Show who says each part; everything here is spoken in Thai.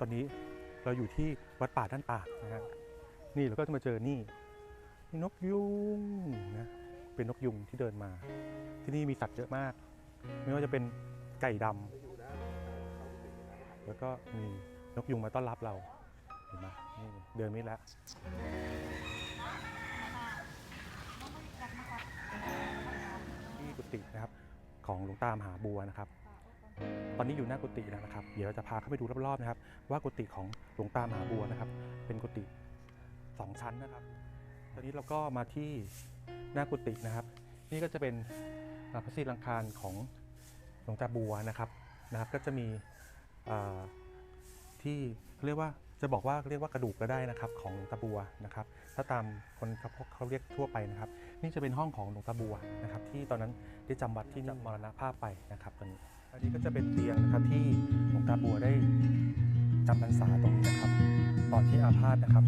Speaker 1: ตอนนี้เราอยู่ที่วัดป่าด้านตากนะฮะนี่เราก็จะมาเจอนี่นี่นกยุงนะเป็นนกยุงที่เดินมา ที่นี่มีสัตว์เยอะมาก ไม่ว่าจะเป็นไก่ดำแล้วก็มีนกยุงมาต้อนรับเราเห็นไหมนี่เดินไม่แล้วที่กุฏินะครับ ของหลวงตามหาบัวนะครับ ตอนนี้อยู่หน้ากุฏิแล้วนะครับ เดี๋ยวจะพาเข้าไปดูรอบๆนะครับ ว่ากุฏิของหลวงตามหาบัวนะครับ เป็นกุฏิสองชั้นนะครับ ตอนนี้เราก็มาที่หน้ากุฏินะครับ นี่ก็จะเป็นพระศิลังคารของหลวงตาบัวนะครับนะครับ ก็จะมีที่เรียกว่า จะบอกว่าเรียกว่ากระดูกก็ได้นะครับของหลวงตาบัวนะครับ ถ้าตามคนเขาเขาเรียกทั่วไปนะครับ นี่จะเป็นห้องของหลวงตาบัวนะครับ ที่ตอนนั้นได้จำวัดที่นี่มรณภาพไปนะครับตอนนี้อันนี้ก็จะเป็นเตียงนะครับที่หลวงตาบัวได้จำพรรษาตรงนี้นะครับตอนที่อาพาธนะครับ